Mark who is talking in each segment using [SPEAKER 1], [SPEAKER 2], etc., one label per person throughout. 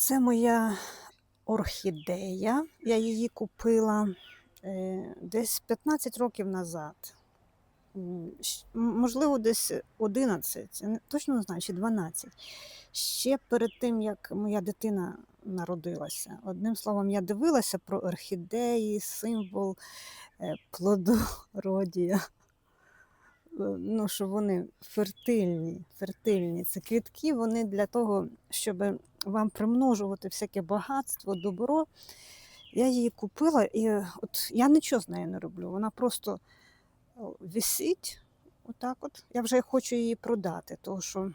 [SPEAKER 1] Це моя орхідея. Я її купила е, десь 15 років назад. Можливо, десь 11, точно не знаю, чи 12. Ще перед тим, як моя дитина народилася. Одним словом, я дивилася про орхідеї, символ е, плодородія. Е, Ну, що вони фертильні, фертильні. Це квітки, вони для того, щоб вам примножувати всяке багатство, добро. Я її купила, і от я нічого з нею не роблю. Вона просто висить. Отак от. Я вже хочу її продати, тому що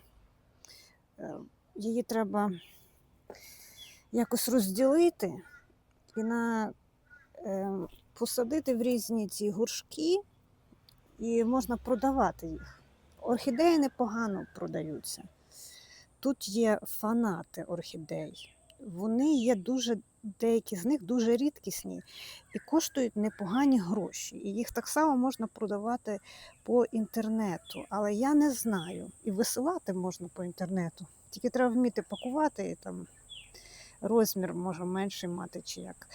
[SPEAKER 1] е, її треба якось розділити і на, е, посадити в різні ці горшки, і можна продавати їх. Орхідеї непогано продаються. Тут є фанати орхідей. Вони є дуже, деякі з них дуже рідкісні і коштують непогані гроші. І їх так само можна продавати по інтернету. Але я не знаю. І висилати можна по інтернету. Тільки треба вміти пакувати і там розмір може менший мати чи як.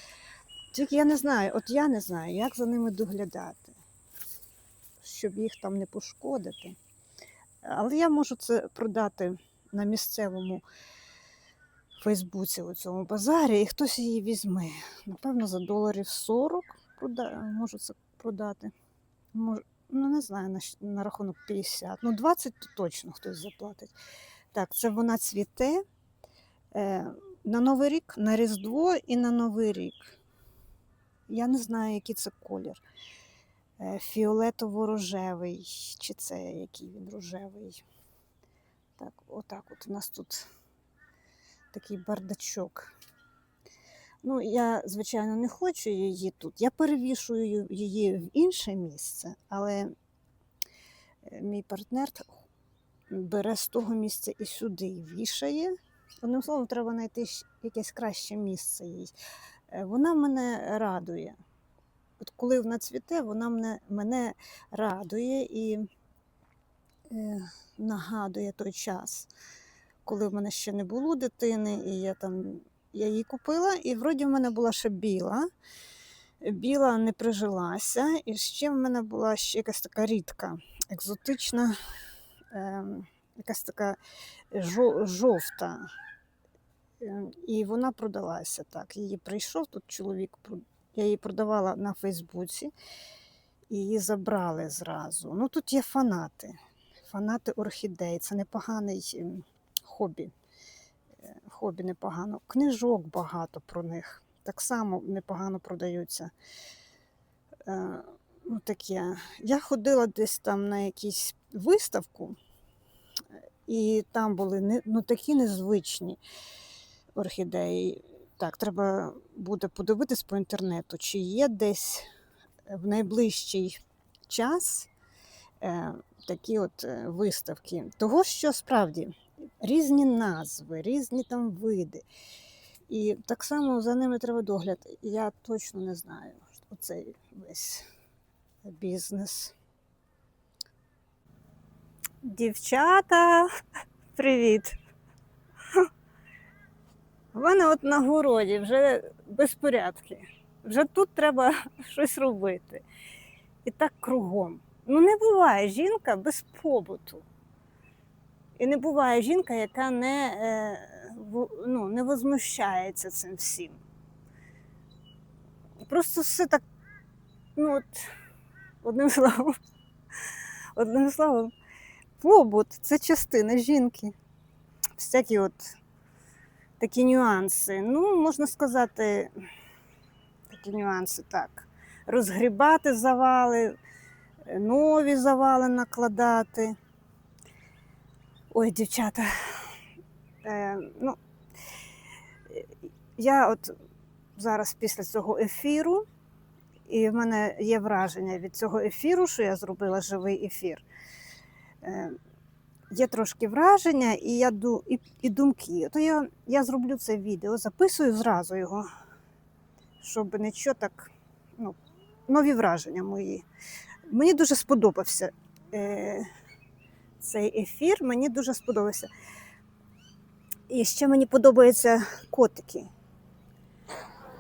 [SPEAKER 1] Тільки я не знаю, от я не знаю, як за ними доглядати, щоб їх там не пошкодити. Але я можу це продати на місцевому Фейсбуці у цьому базарі, і хтось її візьме. Напевно, за доларів 40 можу це продати. Мож... Ну, не знаю, на, на рахунок 50. Ну, 20 то точно хтось заплатить. Так, це вона цвіте е, на Новий рік, на Різдво і на Новий рік. Я не знаю, який це колір. Е, Фіолетово-рожевий, чи це який він рожевий. Так, отак от у нас тут такий бардачок. Ну, я, звичайно, не хочу її тут. Я перевішую її в інше місце, але е, мій партнер бере з того місця і сюди і вішає. Одним словом, треба знайти якесь краще місце їй. Е, Вона мене радує. От коли вона цвіте, вона мене, мене радує і нагадує той час, коли в мене ще не було дитини, і я там я її купила, і вроді в мене була ще біла. Біла не прижилася, і ще в мене була ще якась така рідка, екзотична, ем, якась така жо- жовта. Ем, І вона продалася так. Її прийшов тут чоловік, я її продавала на Фейсбуці, і її забрали зразу. Ну тут є фанати. Фанати орхідей. Це непоганий ем, хобі. Е, Хобі непогано. Книжок багато про них. Так само непогано продаються. Е, Ну, таке. Я ходила десь там на якусь виставку, і там були ну, такі незвичні орхідеї. Так, треба буде подивитись по інтернету, чи є десь в найближчий час такі от е, виставки. Того, що справді різні назви, різні там види. І так само за ними треба догляд. Я точно не знаю оцей весь бізнес. Дівчата, привіт! У мене от на городі вже безпорядки. Вже тут треба щось робити. І так кругом. Ну, не буває жінка без побуту. І не буває жінка, яка не, е, ну, не возмущається цим всім. Просто все так, ну от, одним словом, одним словом, побут це частина жінки. Всякі от такі нюанси. Ну, можна сказати, такі нюанси так. Розгрібати завали, нові завали накладати. Ой, дівчата. Е, ну, я от зараз після цього ефіру, і в мене є враження від цього ефіру, що я зробила живий ефір. Е, є трошки враження і, я, і, і думки. То я, я зроблю це відео, записую зразу його, щоб нічого так, ну, нові враження мої. Мені дуже сподобався е, цей ефір, мені дуже сподобався. І ще мені подобаються котики.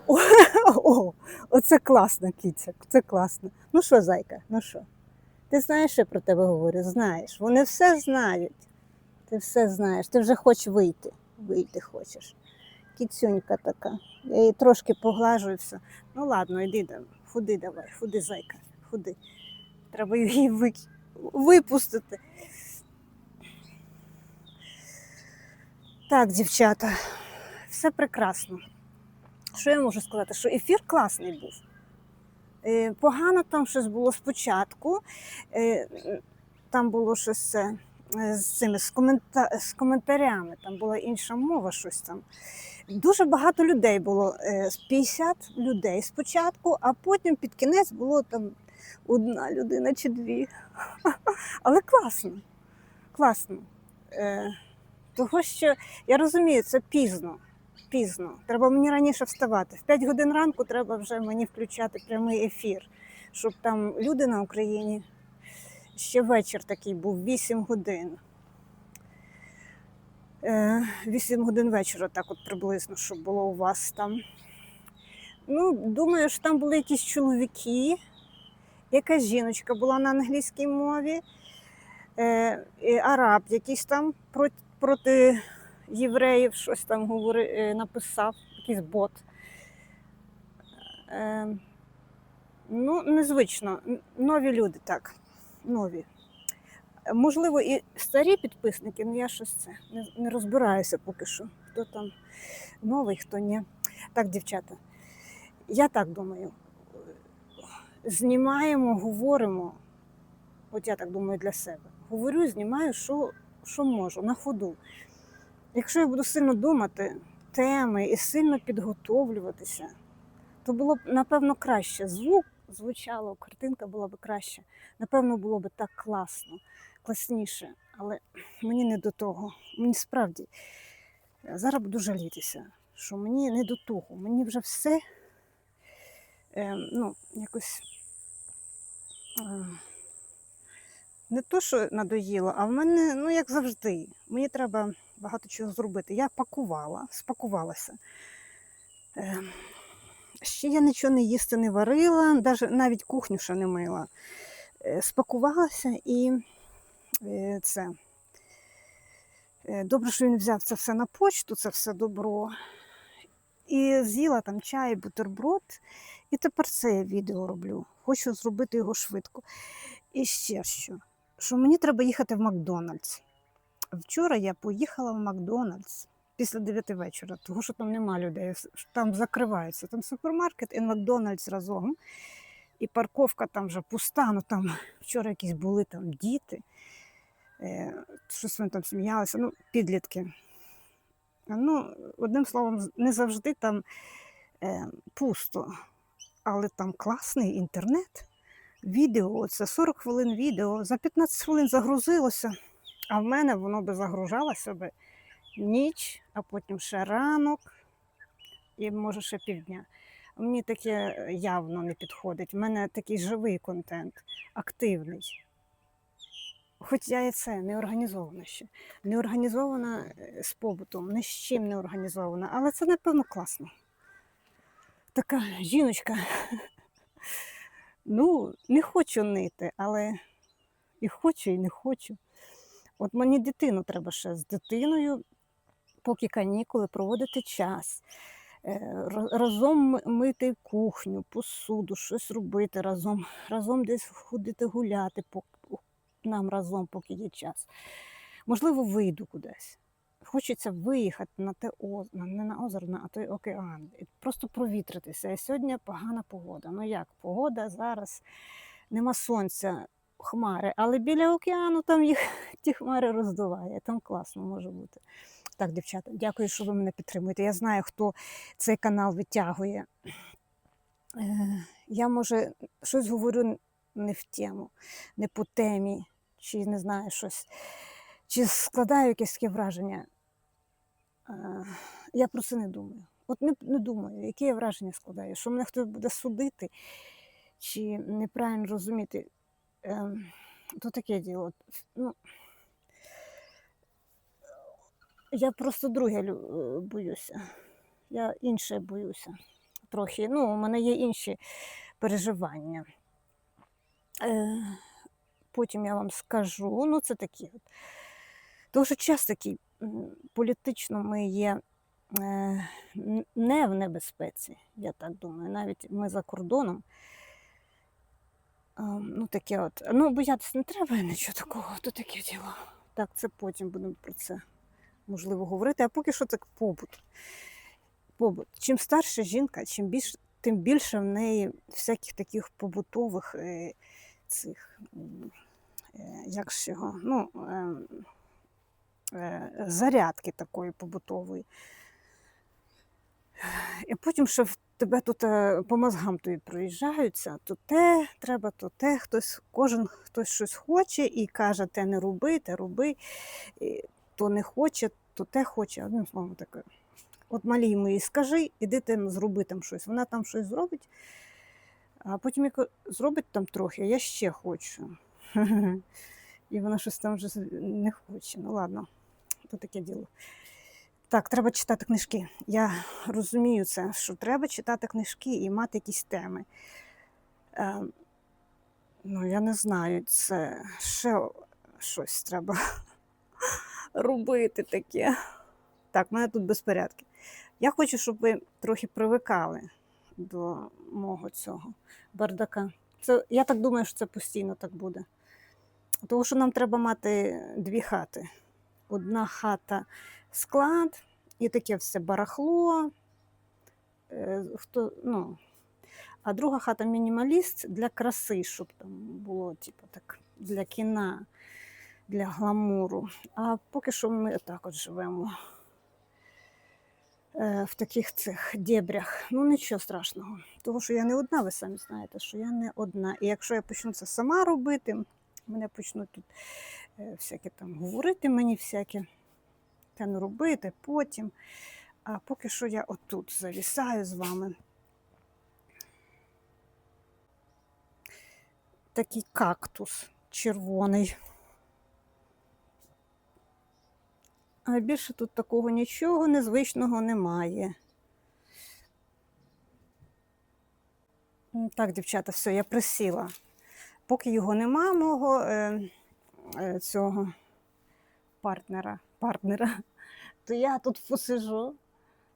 [SPEAKER 1] О, о, оце класно, кіця, це класно. Ну що, зайка, ну що? Ти знаєш, що я про тебе говорю? Знаєш. Вони все знають. Ти все знаєш. Ти вже хочеш вийти. Вийти хочеш. Кіцюнька така. Я її трошки поглажу і все. Ну ладно, йди. Худи давай, худи, зайка, худи. Треба її випустити. Так, дівчата, все прекрасно. Що я можу сказати? Що ефір класний був. Е, Погано там щось було спочатку. Е, Там було щось е, з цими з коментарями, там була інша мова, щось там. Дуже багато людей було, е, з 50 людей спочатку, а потім під кінець було там одна людина чи дві. Але класно. Класно. Е, Того що я розумію, це пізно. Пізно. Треба мені раніше вставати. В 5 годин ранку треба вже мені включати прямий ефір, щоб там люди на Україні ще вечір такий був 8 годин. Е, 8 годин вечора, так от приблизно, щоб було у вас там. Ну, думаю, що там були якісь чоловіки, якась жіночка була на англійській мові, е, араб якийсь там проти, проти євреїв щось там говори, е, написав, якийсь бот. Е, ну, незвично. Нові люди так. Нові. Можливо, і старі підписники, але я щось це не розбираюся поки що. Хто там новий, хто ні. Так, дівчата, я так думаю. Знімаємо, говоримо. От я так думаю для себе. Говорю, знімаю, що, що можу, на ходу. Якщо я буду сильно думати теми і сильно підготовлюватися, то було б напевно краще. Звук звучало, картинка була б краще. Напевно, було б так класно, класніше. Але мені не до того. Мені справді е, зараз буду жалітися, що мені не до того. Мені вже все е, ну, якось. Е, не то, що надоїло, а в мене, ну як завжди, мені треба багато чого зробити. Я пакувала, спакувалася. Е, ще я нічого не їсти не варила, навіть кухню ще не мила. Е, спакувалася і це. Е, добре, що він взяв це все на почту, це все добро. І з'їла там чай, бутерброд. І тепер це я відео роблю. Хочу зробити його швидко. І ще що, що мені треба їхати в Макдональдс. Вчора я поїхала в Макдональдс після 9 вечора, тому що там нема людей, там закриваються. Там супермаркет і Макдональдс разом. І парковка там вже пуста, ну там вчора якісь були там діти, е, щось вони там сміялися, ну, підлітки. Ну, одним словом, не завжди там е, пусто, але там класний інтернет. Відео, це 40 хвилин відео, за 15 хвилин загрузилося, а в мене воно би загружалося би ніч, а потім ще ранок і може ще півдня. Мені таке явно не підходить. У мене такий живий контент, активний. Хоч я і це не організована ще. Не організована е, з побутом, ні з чим не організована, але це, напевно, класно. Така жіночка. Ну, не хочу нити, але і хочу, і не хочу. От мені дитину треба ще з дитиною, поки канікули, проводити час. Е, Разом мити кухню, посуду, щось робити разом, разом десь ходити гуляти нам разом, поки є час. Можливо, вийду кудись. Хочеться виїхати на те озеро, не на озеро, а той океан. І просто провітритися. І сьогодні погана погода. Ну як, погода зараз нема сонця, хмари, але біля океану там їх ті хмари роздуває. Там класно може бути. Так, дівчата, дякую, що ви мене підтримуєте. Я знаю, хто цей канал витягує. Е, Я, може, щось говорю не в тему, не по темі, чи не знаю щось, чи складаю якесь таке враження. Я про це не думаю. От не, не думаю, яке я враження складаю, що мене хтось буде судити, чи неправильно розуміти. Ем, То таке діло. Ну, Я просто друге боюся. Я інше боюся. Трохи. Ну, у мене є інші переживання. Е, потім я вам скажу. Ну, це такі. От. Що час такий, політично ми є е, не в небезпеці, я так думаю. Навіть ми за кордоном. Ну, таке от. Ну, боятися не треба нічого такого, то таке діло. Так, це потім будемо про це можливо говорити. А поки що так побут. Побут. Чим старша жінка, чим більш, тим більше в неї всяких таких побутових е, цих, е, як ж ну, е, е, зарядки такої побутової. І потім ще в тебе тут е, по мозгам тобі проїжджаються, то те треба, то те, хтось, кожен хтось щось хоче і каже, те не роби, те роби, і то не хоче, то те хоче. Одним словом таке. От малій моїй скажи, іди там зроби там щось. Вона там щось зробить, а потім як зробить там трохи, а я ще хочу. І вона щось там вже не хоче. Ну ладно, то таке діло. Так, треба читати книжки. Я розумію це, що треба читати книжки і мати якісь теми. Е, ну, я не знаю, це ще щось треба робити таке. Так, в мене тут безпорядки. Я хочу, щоб ви трохи привикали до мого цього бардака. Це, я так думаю, що це постійно так буде. Тому що нам треба мати дві хати. Одна хата склад, і таке все барахло. Е, Хто, ну, а друга хата мінімаліст для краси, щоб там було, типу, так, для кіна, для гламуру. А поки що ми так от живемо в таких цих дебрях. Ну, нічого страшного. Тому що я не одна, ви самі знаєте, що я не одна. І якщо я почну це сама робити, мене почнуть тут е, всяке там говорити мені всяке те не робити потім. А поки що я отут завісаю з вами. Такий кактус червоний. А більше тут такого нічого незвичного немає. Так, дівчата, все, я присіла. Поки його нема, мого е, е, цього партнера, партнера, то я тут посижу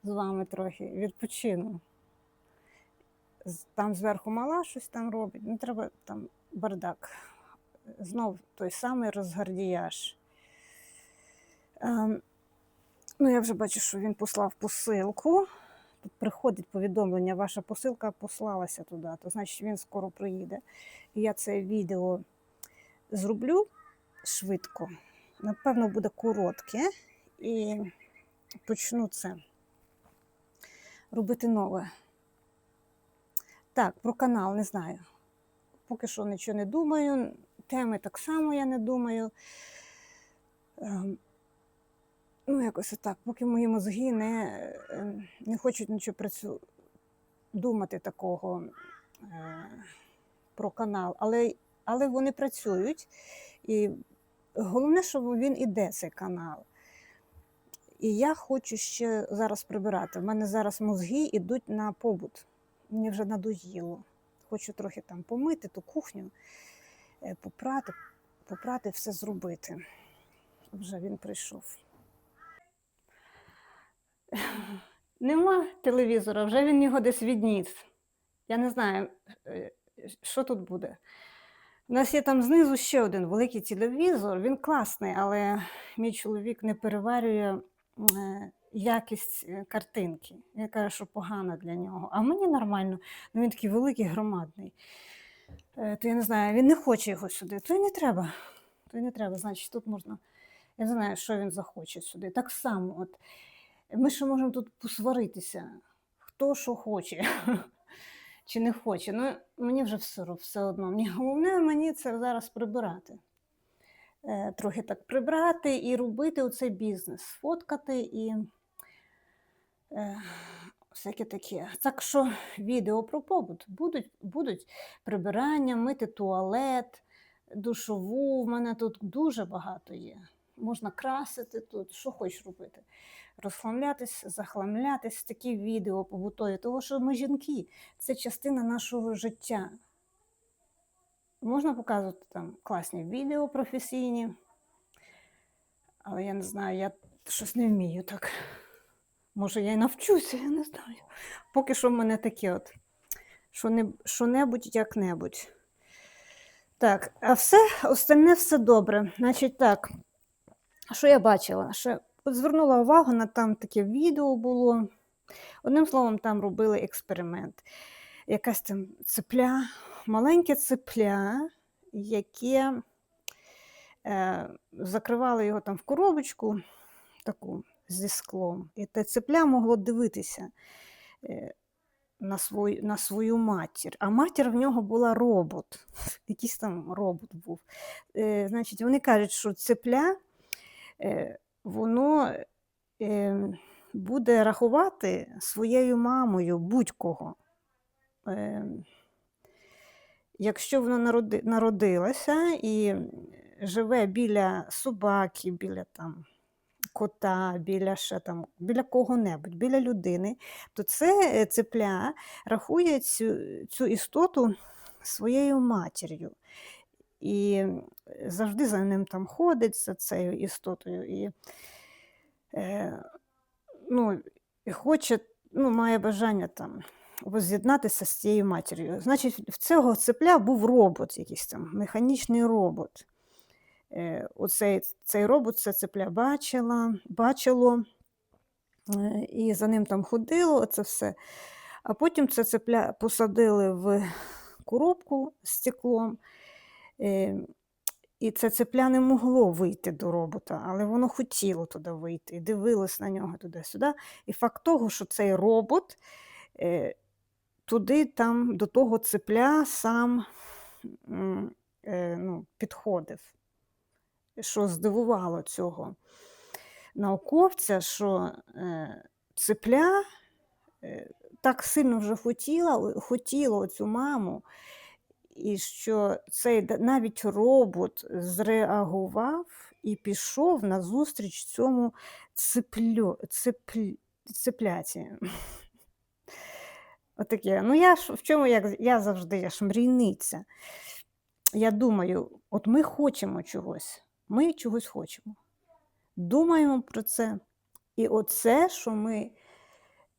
[SPEAKER 1] з вами трохи, відпочину. Там зверху мала щось там робить, не треба там бардак. Знов той самий розгардіяж. Ем, ну, я вже бачу, що він послав посилку. Тут приходить повідомлення, ваша посилка послалася туди, то значить він скоро приїде. І я це відео зроблю швидко. Напевно, буде коротке. І почну це робити нове. Так, про канал не знаю. Поки що нічого не думаю. Теми так само я не думаю. Ну, якось отак, поки мої мозги не, е, не хочуть нічого працю... думати такого е, про канал. Але, але вони працюють. І головне, щоб він іде, цей канал. І я хочу ще зараз прибирати. У мене зараз мозги йдуть на побут. Мені вже надоїло. Хочу трохи там помити ту кухню, е, попрати, попрати, все зробити. Вже він прийшов. Нема телевізора, вже він його десь відніс. Я не знаю, е, що тут буде. У нас є там знизу ще один великий телевізор, він класний, але мій чоловік не переварює е, якість е, картинки. Він каже, що погано для нього. А мені нормально, ну він такий великий, громадний. То я не знаю, він не хоче його сюди, то й не треба. То й не треба, значить, тут можна. Я не знаю, що він захоче сюди. Так само, от ми ще можемо тут посваритися, хто що хоче чи не хоче. Ну, мені вже все, все одно. Мені головне мені це зараз прибирати. Е, трохи так прибрати і робити оцей бізнес, фоткати і е, всяке таке. Так що відео про побут будуть, будуть прибирання, мити туалет, душову. В мене тут дуже багато є. Можна красити тут, що хочеш робити. Розхламлятись, захламлятись, такі відео побутові, тому що ми жінки, це частина нашого життя. Можна показувати там класні відео професійні, але я не знаю, я щось не вмію так. Може, я й навчуся, я не знаю. Поки що в мене таке от. Що не, що-небудь як-небудь. Так, а все, остальне все добре. Значить, так, що я бачила? Ще от звернула увагу на там таке відео було. Одним словом, там робили експеримент. Якась там цепля, маленьке цепля, яке е, закривали його там в коробочку таку зі склом. І те цепля могло дивитися е, на, свою, на свою матір. А матір в нього була робот. Якийсь там робот був. Е, значить, вони кажуть, що цепля воно е, буде рахувати своєю мамою будь-кого. Е, якщо народи, народилася і живе біля собаки, біля там кота, біля ще там, біля кого-небудь, біля людини, то це е, цепля рахує цю, цю істоту своєю матір'ю. І завжди за ним там ходить, за цією істотою. І, е, ну, хоче, ну, має бажання там воз'єднатися з цією матір'ю. Значить, в цього цепля був робот, якийсь там механічний робот. Е, оцей, цей робот це цепля бачила, бачило, е, і за ним там ходило це все. А потім це цепля посадили в коробку з стеклом. Е, і це цепля не могло вийти до робота, але воно хотіло туди вийти і дивилось на нього туди-сюди. І факт того, що цей робот е, туди там до того цепля сам е, ну, підходив що здивувало цього науковця, що цепля так сильно вже хотіла, хотіло цю маму, і що цей навіть робот зреагував і пішов на зустріч цьому цеплю, цепль, цепляті. Отаке. Ну, я ж в чому як я завжди я ж мрійниця. Я думаю, от ми хочемо чогось. Ми чогось хочемо. Думаємо про це. І оце, що ми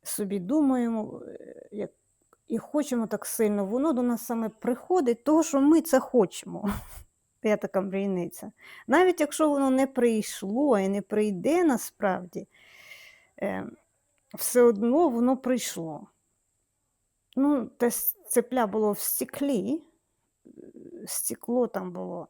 [SPEAKER 1] собі думаємо е, як, і хочемо так сильно, воно до нас саме приходить, того, що ми це хочемо. Я така мрійниця. Навіть якщо воно не прийшло і не прийде насправді, е, все одно воно прийшло. Ну, те цепля було в стеклі, стекло там було.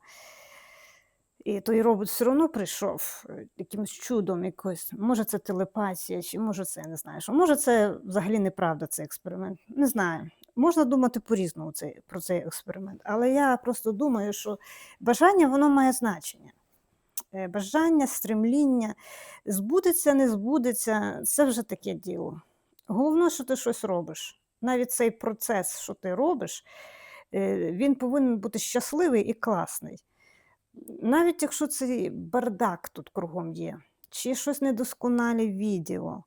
[SPEAKER 1] І той робот все одно прийшов якимось чудом якось. Може, це телепатія, чи може це я не знаю. що. Може, це взагалі неправда цей експеримент. Не знаю. Можна думати по-різному про цей експеримент. Але я просто думаю, що бажання воно має значення. Е, бажання, стремління, збудеться, не збудеться це вже таке діло. Головне, що ти щось робиш. Навіть цей процес, що ти робиш, е, він повинен бути щасливий і класний навіть якщо цей бардак тут кругом є, чи щось недосконале відео,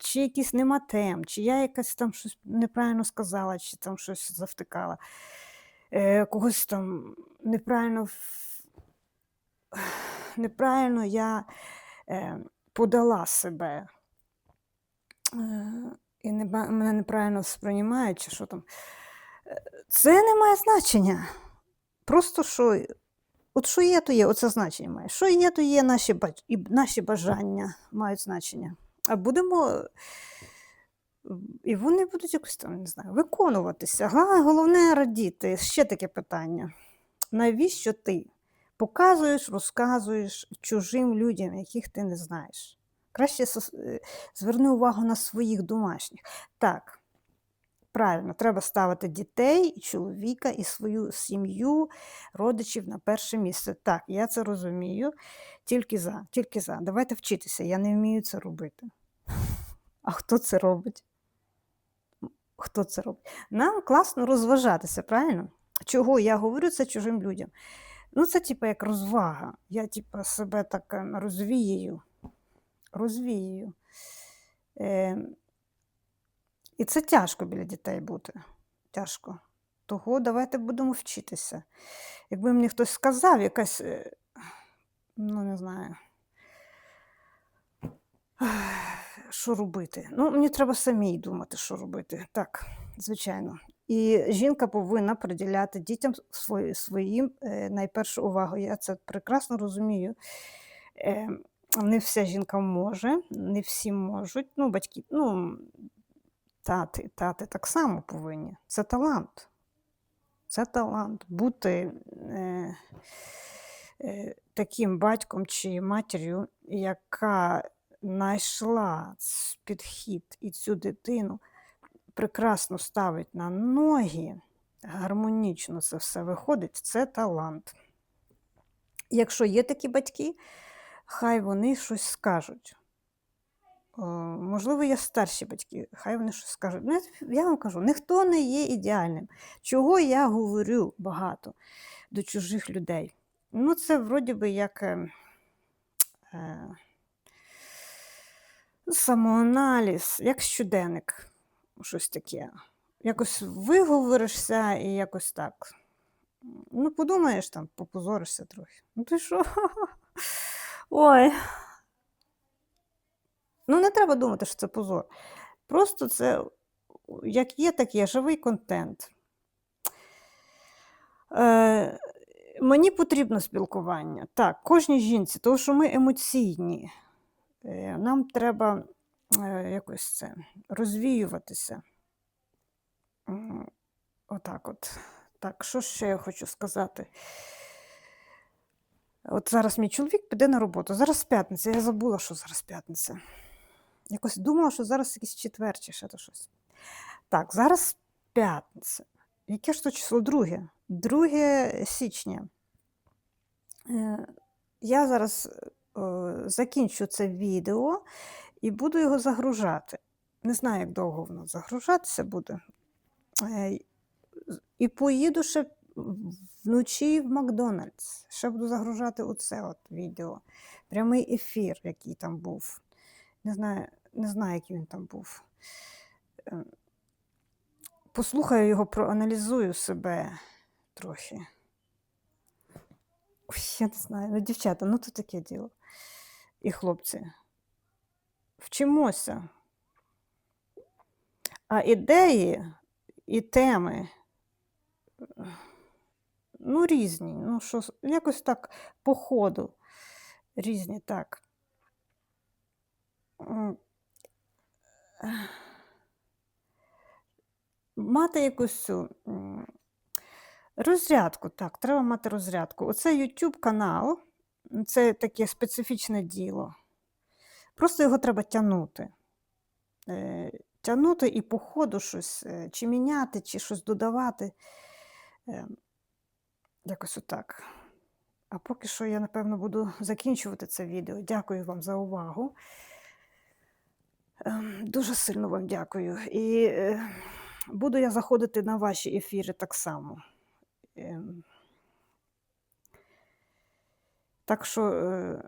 [SPEAKER 1] чи якийсь нема тем, чи я якась там щось неправильно сказала, чи там щось завтикала, е, когось там неправильно неправильно я е, подала себе. Е, і не, мене неправильно сприймають, чи що там. Е, це не має значення. Просто що, от що є, то є, оце значення має. Що є, то є наші і наші бажання мають значення. А будемо, і вони будуть якось там, не знаю, виконуватися. Головне радіти. Ще таке питання. Навіщо ти показуєш, розказуєш чужим людям, яких ти не знаєш? Краще е, зверни увагу на своїх домашніх. Так, Правильно, треба ставити дітей, чоловіка і свою сім'ю, родичів на перше місце. Так, я це розумію. Тільки за, тільки за. Давайте вчитися, я не вмію це робити. А хто це робить? Хто це робить? Нам класно розважатися, правильно? Чого я говорю це чужим людям? Ну, це типу як розвага. Я типу, себе так е, розвіюю. Розвіюю. Е, і це тяжко біля дітей бути. Тяжко. Того давайте будемо вчитися. Якби мені хтось сказав, якась, е, ну не знаю, що робити. Ну, мені треба самій думати, що робити. Так, звичайно. І жінка повинна приділяти дітям свої, своїм е, найпершу увагу. Я це прекрасно розумію. Е, не вся жінка може, не всі можуть. Ну, батьки, ну, тати, тати так само повинні. Це талант. Це талант бути е, е, таким батьком чи матір'ю, яка знайшла підхід і цю дитину прекрасно ставить на ноги, гармонічно це все виходить, це талант. Якщо є такі батьки, хай вони щось скажуть. О, можливо, є старші батьки, хай вони щось скажуть. Ну, я вам кажу, ніхто не є ідеальним. Чого я говорю багато до чужих людей? Ну, це вроді би як е, е, самоаналіз, як щоденник, щось таке. Якось виговоришся і якось так. Ну, подумаєш там, попозоришся трохи. Ну ти що? Ой. Ну, не треба думати, що це позор. Просто це як є, так є, живий контент. Е, мені потрібно спілкування. Так, кожній жінці, тому що ми емоційні. Е, нам треба е, якось це розвіюватися. Отак от. Так, що ще я хочу сказати? От зараз мій чоловік піде на роботу. Зараз п'ятниця. Я забула, що зараз п'ятниця. Якось думала, що зараз якийсь четвер чи ще то щось. Так, зараз п'ятниця. Яке ж то число? Друге? 2 січня. Е, Я зараз е, закінчу це відео і буду його загружати. Не знаю, як довго воно загружатися буде. Е, І поїду ще вночі в Макдональдс. Ще буду загружати оце от відео. Прямий ефір, який там був. Не знаю, не знаю, який він там був. Е, Послухаю його, проаналізую себе трохи. Ой, я не знаю. Ну, дівчата, ну то таке діло. І хлопці. Вчимося. А ідеї і теми, е, ну, різні. Ну, що, якось так по ходу. Різні, так. Мати якусь цю розрядку, так, треба мати розрядку. Оце YouTube канал, це таке специфічне діло. Просто його треба тягнути. Е, тягнути і по ходу щось е, чи міняти, чи щось додавати. Е, якось отак. А поки що я, напевно, буду закінчувати це відео. Дякую вам за увагу. Ем, Дуже сильно вам дякую. І е, буду я заходити на ваші ефіри так само. Ем, Так що е,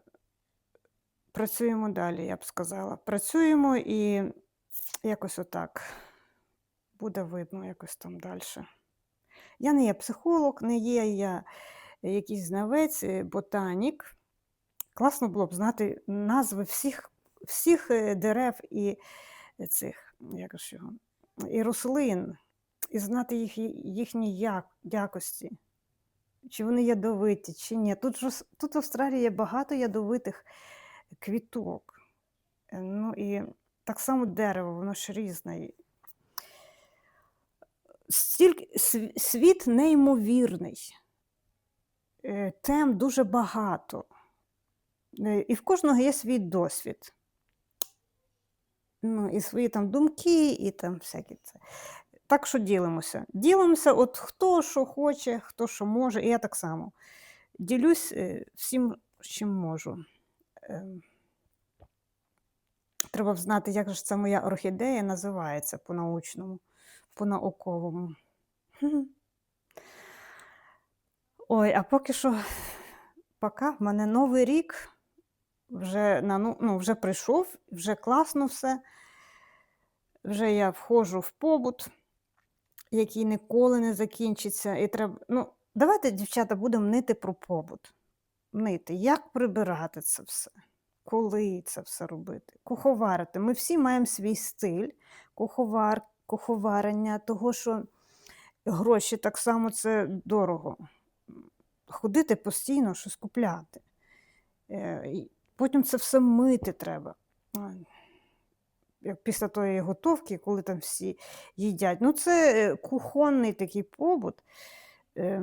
[SPEAKER 1] працюємо далі, я б сказала. Працюємо і якось отак. Буде видно якось там далі. Я не є психолог, не є я якийсь знавець, е, ботанік. Класно було б знати назви всіх, всіх е, дерев і цих, як ж і рослин, і знати їх, їхні як, якості, чи вони ядовиті, чи ні. Тут, тут в Австралії є багато ядовитих квіток. Е, Ну і так само дерево, воно ж різне. Стільки, світ неймовірний. Е, Тем дуже багато. Е, І в кожного є свій досвід. Ну, і свої там думки, і там всякі це. Так що ділимося. Ділимося, от хто що хоче, хто що може, і я так само. Ділюсь е, всім, чим можу. Ем, Треба знати, як же це моя орхідея називається по-научному, по-науковому. Ой, а поки що, пока в мене новий рік вже, на, ну, ну, вже прийшов, вже класно все. Вже я входжу в побут, який ніколи не закінчиться. І треба, ну, давайте, дівчата, будемо нити про побут. Нити, як прибирати це все, коли це все робити, куховарити. Ми всі маємо свій стиль куховар, куховарення, того, що гроші так само це дорого. Ходити постійно, щось купляти. Потім це все мити треба. Після тої готовки, коли там всі їдять. Ну, це е, кухонний такий побут. е,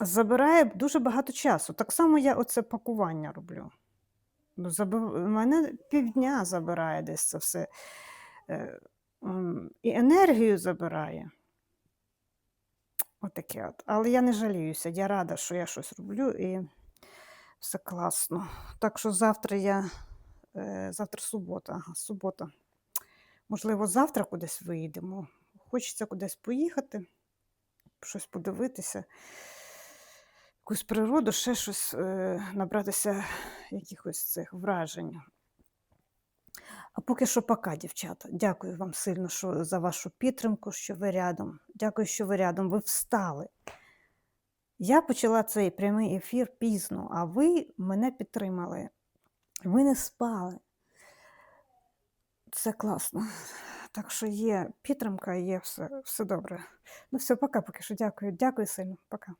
[SPEAKER 1] Забирає дуже багато часу. Так само я оце пакування роблю. Мене півдня забирає десь це все. Е, І енергію забирає. Отаке от. Але я не жаліюся. Я рада, що я щось роблю і все класно. Так що завтра я, е, завтра субота, ага, субота. Можливо, завтра кудись виїдемо. Хочеться кудись поїхати, щось подивитися, якусь природу, ще щось е, набратися якихось цих вражень. А поки що пока, дівчата. Дякую вам сильно що, за вашу підтримку, що ви рядом. Дякую, що ви рядом. Ви встали. Я почала цей прямий ефір пізно, а ви мене підтримали. Ви не спали. Це класно. Так що є підтримка, є все, все добре. Ну все, пока, поки що. Дякую. Дякую сильно. Пока.